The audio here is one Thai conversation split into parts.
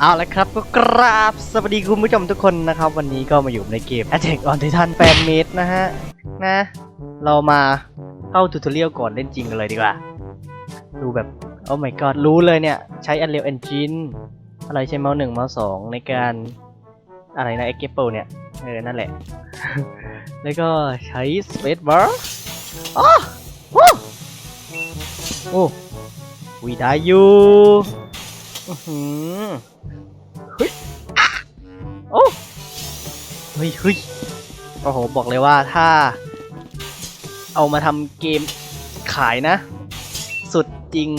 เอาละครับก็กราบสวัสดีคุณผู้ชมทุกคนนะครับ วันนี้ก็มาอยู่ในเกม Attack on Titan Fan Made นะฮะนะ เรามาเข้าทูตเรียลก่อนเล่นจริงกันเลยดีกว่า ดูแบบโอ้ my god รู้เลยเนี่ย ใช้ Unreal Engine อะไรใช้เมาส์หนึ่งเมาส์สองในการอะไรนะ e x p o เนี่ย เออ นั่นแหละ แล้วก็ใช้ Space Bar อ๋อโอ้โอ้วีได้อยู่ อื้อหือเฮ้ยโอ้เฮ้ยเฮ้ยโอ้โห บอกเลยว่าถ้า เอามาทำเกมขายนะ สุดจริง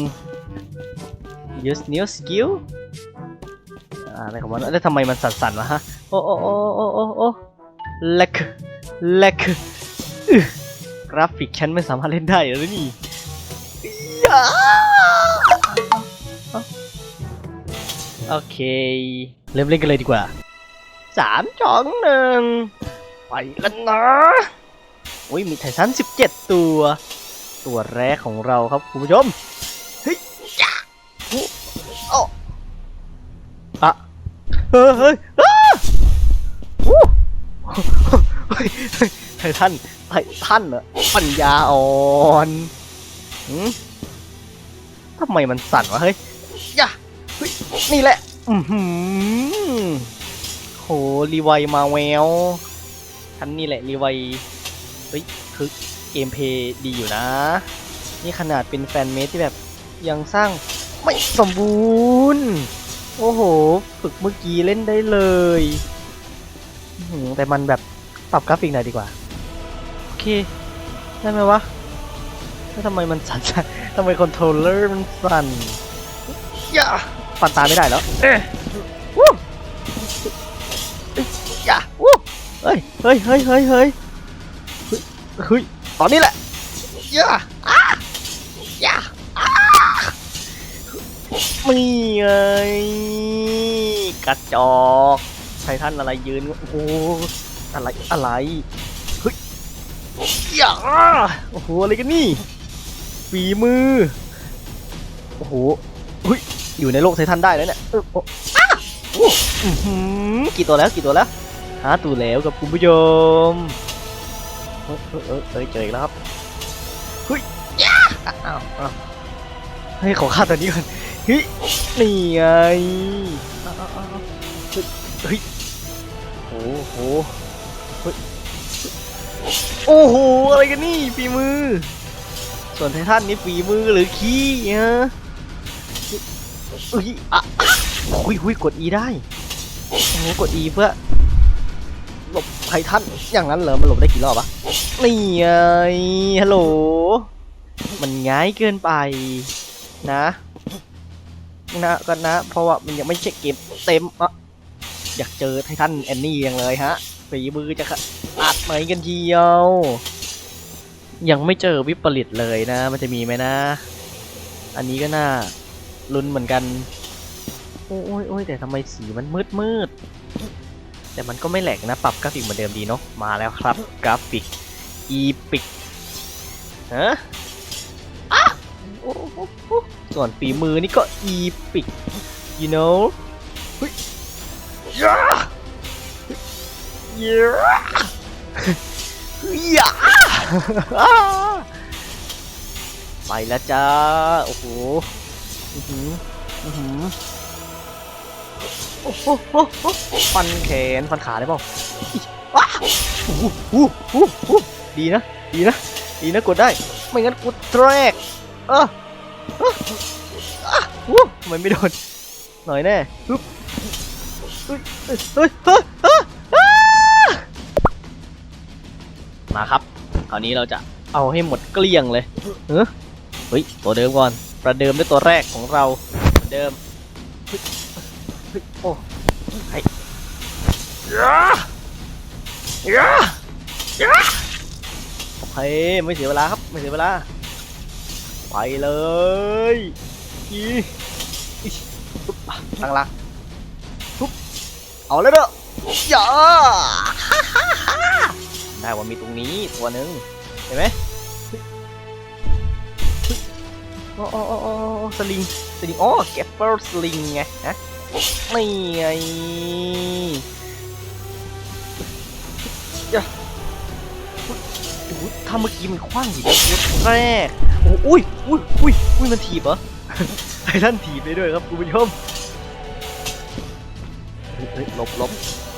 use new skill อะไรของมันแล้วทำไมมันสั่นๆวะฮะ โอ้โอ้โอ้โอ้โอ้โอ้เล็กเล็กกราฟิกฉันไม่สามารถเล่นได้แล้วนี่ โอเค เริ่มเล่นกันเลยดีกว่าสามสองหนึ่งไปแล้วนะอุ้ยมีไททัน17ตัว ตัวแรกของเราครับคุณผู้ชมเฮ้ยยาโอ้อะเฮ้ยเฮ้ยโอ้ยเฮ้ยไททันไททันเหรอปัญญาอ่อนหืมทำไมมันสั่นวะเฮ้ยยะ เฮ้ยนี่แหละ อือหือโหรีไวมาแววทันนี่แหละรีไวเฮ้ยคือเกมเพย์ดีอยู่นะ นี่ขนาดเป็นแฟนเมดที่แบบยังสร้างไม่สมบูรณ์ โอ้โห ฝึกเมื่อกี้เล่นได้เลย แต่มันแบบปรับกราฟิกหน่อยดีกว่า โอเค ได้ไหมวะแล้วทำไมมันสั่นทำไมคอนโทรลเลอร์มันสั่นย่า ปั่นตามไม่ได้แล้วเอ๊ะวู้เอ้ยอย่าวู้เฮ้ยเฮ้ยเฮ้ยเฮ้ยเฮ้ยเฮ้ยเฮ้ยตอนนี้แหละอย่าอ้าอย่าอ้ามีไงกระจอกไททันอะไรยืนโอ้โหอะไรอะไรเฮ้ยอย่าโอ้โหอะไรกันนี่ฝีมือโอ้โหเฮ้ย อยู่ในโลกไททันได้แล้วเนี่ยเออโอ้อ้าโอ้อื้อหือกี่ตัวแล้วกี่ตัวแล้วหาตัวแล้วกับคุณผู้ชมเออเออเออเอ้ยเจออีกแล้วครับเฮ้ยย่าอ้าวอ้าวเฮ้ยขอฆ่าตัวนี้ก่อนเฮ้ยนี่ไงอ้าวอ้าวอ้าวเฮ้ยเฮ้ยโอ้โหโอ้โหอะไรกันนี่ฝีมือ ส่วนไททันนี่ฝีมือหรือขี้ฮะเอ้ยอะหุยหุยกด E ได้โอ้โหกด E เพื่อหลบไททันอย่างนั้นเหรอมันหลบได้กี่รอบวะนี่ไงฮัลโหลมันง่ายเกินไปนะนะก็นะ เพราะว่ามันยังไม่ใช่เกมเต็มอะอยากเจอไททันแอนนี่ยังเลยฮะฝีมือจะขนาดไหนกันเชียวยังไม่เจอวิปริตเลยนะ มันจะมีไหมนะ อันนี้ก็น่า ลุ้นเหมือนกัน โอ้ยโอ้ยแต่ทำไมสีมันมืดมืด แต่มันก็ไม่แหลกนะ ปรับกราฟิกเหมือนเดิมดีเนาะ มาแล้วครับกราฟิกอีพิกฮะอะโอ้โหส่วนฝีมือนี่ก็อีพิก you know เฮ้ยยาเย้ยาไปแล้วจ้า โอ้โห อือหืออือหือโอ้โหโอ้โหฟันแขนฟันขาได้เปล่าอ้าอู้หูอู้หูดีนะ ดีนะ ดีนะกดได้ ไม่งั้นกูแทรกเออเอออะอู้มันไม่โดน หน่อยแน่ปึ๊บเฮ้ยเฮ้ยเฮ้ยเฮ้ยเฮ้ยเฮ้ยมาครับ คราวนี้เราจะเอาให้หมดเกลี้ยงเลยเฮ้ยเฮ้ย ตัวเดิมก่อน ประเดิมด้วยตัวแรกของเราเหมือนเดิมเฮ้ยเฮ้ยโอ้ไอ้ยายายาโอเคไม่เสียเวลาครับ ไม่เสียเวลา ไปเลยอีอีปุ๊บตั้งหลักปุ๊บเอาเลยเด้อย่าได้ว่ามีตรงนี้ตัวหนึ่งเห็นไหม โอ้โอ้โอ้โอ้สลิง สลิง โอ๋อแกปเปอร์สลิงไงฮะนี่ไงย่าโอ้โหถ้าเมื่อกี้มันคว้างอยู่แรกโอ้โอุ้ยอุ้ยอุ้ยอุ้ยมันถีบเหรอไททันถีบได้ด้วยครับคุณผู้ชมเฮ้ยเฮ้ยหลบหลบ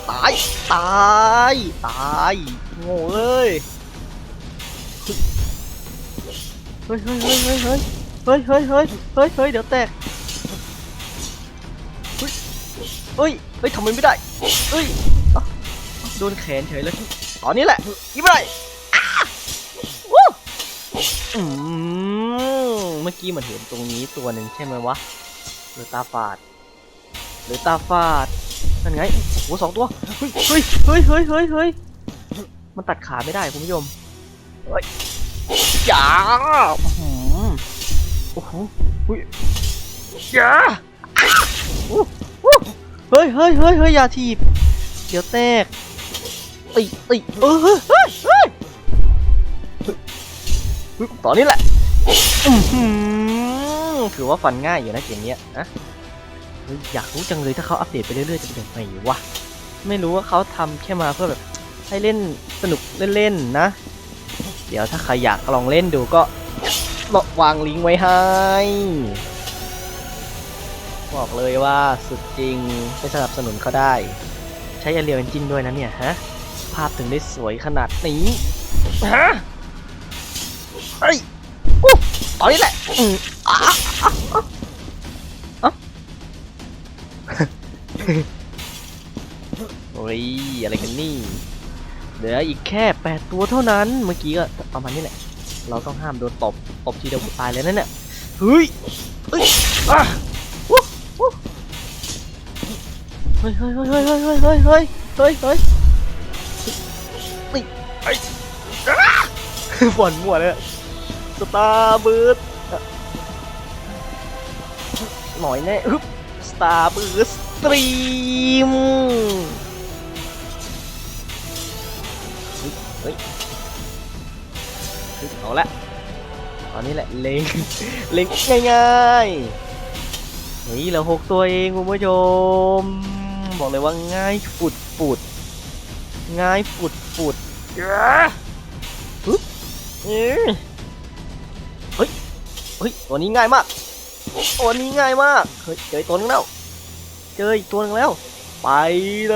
ตาย ตาย ตายโง่เอ้ย เฮ้ยเฮ้ยเฮ้ยเฮ้ย เฮ้ยเฮ้ยเฮ้ยเฮ้ยเฮ้ยเดี๋ยวแตกเฮ้ยเฮ้ยเฮ้ยทำไมไม่ได้เฮ้ยโดนแขนเฉยเลยตอนนี้แหละยิงไม่ได้อ้าวู้อืมเมื่อกี้มันเห็นตรงนี้ตัวหนึ่งใช่ไหมวะหรือตาฝาดหรือตาฝาดนั่นไงโอ้โหสองตัวเฮ้ยเฮ้ยเฮ้ยเฮ้ยเฮ้ยเฮ้ยมันตัดขาไม่ได้คุณผู้ชมเฮ้ยอย่า อ้โหเฮ้ยอย่าอ้าอู้อู้เฮ้ยเฮ้ยเฮ้ยเฮ้ยอย่าทีบ เดี๋ยวแตกติติเออเฮ้ยเฮ้ยเฮ้ยเฮ้ยตอนนี้แหละอื้อหือถือว่าฟันง่ายอยู่นะเกมเนี้ยนะเฮ้ยอยากรู้จังเลยถ้าเขาอัปเดตไปเรื่อยๆจะเป็นยังไงวะ ไม่รู้ว่าเขาทำแค่มาเพื่อแบบให้เล่นสนุกเล่นๆนะ เดี๋ยวถ้าใครอยากลองเล่นดูก็ วางลิงก์ไว้ให้ บอกเลยว่าสุดจริงไปสนับสนุนเขาได้ ใช้ Unreal Engine ด้วยนะเนี่ยฮะ ภาพถึงได้สวยขนาดนี้ฮะเฮ้ยอู้ตอนนี้แหละอืมอะอะอะอะโอ้ยอะไรกันนี่ เหลืออีกแค่ 8 ตัวเท่านั้น เมื่อกี้ก็ประมาณนี้แหละ เราต้องห้ามโดนตบ ตบทีเดียวกูตายเลยนั่นเนี่ยเฮ้ยเฮ้ยอะวู้วู้เฮ้ยเฮ้ยเฮ้ยเฮ้ยเฮ้ยเฮ้ยเฮ้ยเฮ้ยเฮ้ยเฮ้ยนี่ไอ้อะบ่นมั่วเลยสตาร์บืดหน่อยแน่ฮึบสตาร์บืดสตรีมเฮ้ย เอาละตอนนี้แหละเล็งเล็งง่ายๆเฮ้ยเราหกตัวเองคุณผู้ชม บอกเลยว่าง่ายฝุดฝุดง่ายฝุดฝุดปึ๊บเฮ้ยเฮ้ยตัวนี้ง่ายมากตัวนี้ง่ายมากเฮ้ยเจอตัวนึงแล้วเจออีกตัวนึงแล้ว ไปเล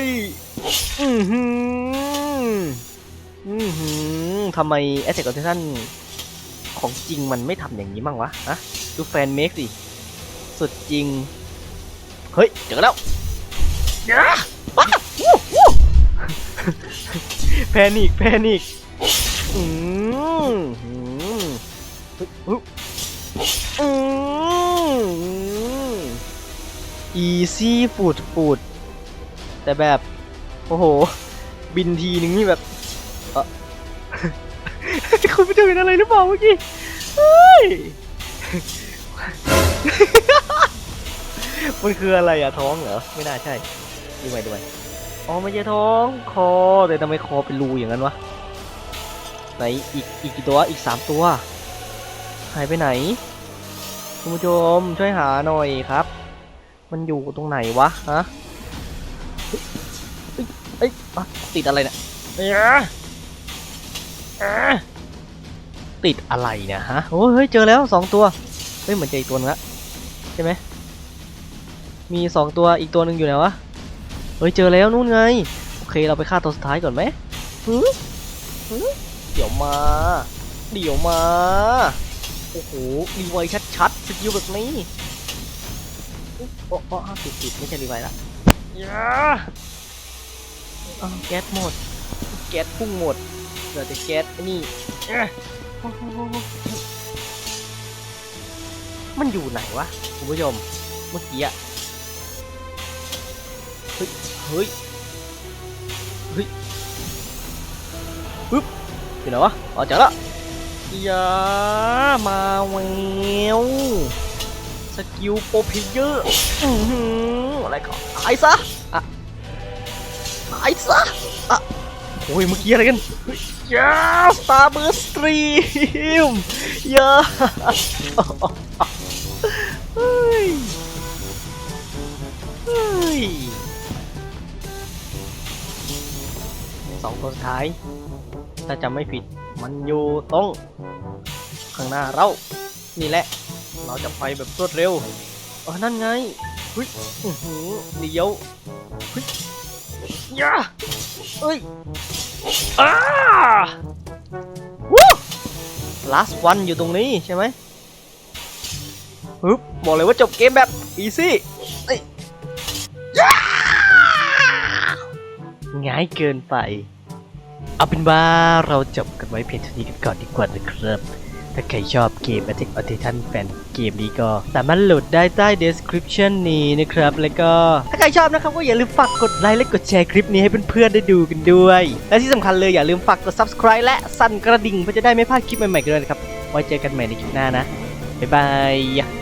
ย อือหือ อือหือทำไมแอ t เ a c ก on Titan ของจริงมันไม่ทำอย่างนี้บ้างวะฮะดูแฟนเมคสิ สุดจริง เฮ้ย เจอแล้วเดี๋ยวว้าววู้วู้แพนิกแพนิกอืมอืมเฮ้ยฮึอืมอีซี่ฟูดฟูดแต่แบบ โอ้โห บินทีนึงนี่แบบ เออคุณผู้ชมเห็นอะไรหรือเปล่าเมื่อกี้เฮ้ย มันคืออะไรอะท้องเหรอ ไม่น่าใช่ ดูไปดูไปอ๋อไม่ใช่ท้องคอ แต่ทำไมคอเป็นรูอย่างนั้นวะ ไหนอีกอีกกี่ตัวอีกสามตัว หายไปไหน คุณผู้ชมช่วยหาหน่อยครับ มันอยู่ตรงไหนวะฮะเอ้ยเอ้ยอะติดอะไรเนี่ยเอ้ยเอ้ย ติดอะไรเนี่ยฮะโอ้เฮ้ยเจอแล้วสองตัว เฮ้ยเหมือนเจออีกตัวนึงละใช่ไหมมีสองตัวอีกตัวหนึ่งอยู่ไหนวะ เฮ้ยเจอแล้วนู่นไง โอเคเราไปฆ่าตัวสุดท้ายก่อนไหมหือหือเดี๋ยวมา เดี๋ยวมา โอ้โหรีไวชัดๆสกิลแบบนี้โอ้โอ้าติดติดไม่ใช่รีไวละอย่าอ้าวแก๊สหมด แก๊สพุ่งหมด เหลือแต่แก๊สไอ้นี่มันอยู่ไหนวะคุณผู้ชม เมื่อกี้อะเฮ้ย เฮ้ย เฮ้ยปึ๊บอยู่ไหนวะ อ๋อเจอละอย่ามาแววสกิลโปรเพเยอร์อือหืออะไรก็ตายซะ อะตายซะ อะ โอ้ยเมื่อกี้อะไรกันเฮ้ยาสตาร์เบอร์สตรีมยาเฮ้ยสองตัวสุดท้าย ถ้าจำไม่ผิด มันอยู่ตรงข้างหน้าเรา นี่แหละ เราจะไปแบบรวดเร็วเออนั่นไงเฮ้ยอื้อหือเดี๋ยวเฮ้ยยาเอ้ย อ้าวู้ last one อยู่ตรงนี้ใช่ไหมฮึบบอกเลยว่าจบเกมแบบ easy ง่ายเกินไป เอาเป็นว่าเราจบกันไว้เพียงเท่านี้กันก่อนดีกว่านะครับ ถ้าใครชอบเกม Attack on Titan แฟนเกมนี้ก็ สามารถโหลดได้ใต้ description นี้นะครับ แล้วก็ถ้าใครชอบนะครับ ก็อย่าลืมฝากกดไลค์และกดแชร์คลิปนี้ให้เพื่อนๆได้ดูกันด้วย และที่สำคัญเลยอย่าลืมฝากกด subscribe และสั่นกระดิ่งเพื่อจะได้ไม่พลาดคลิปใหม่ๆกันด้วยนะครับไว้เจอกันใหม่ในคลิปหน้านะบ๊ายบาย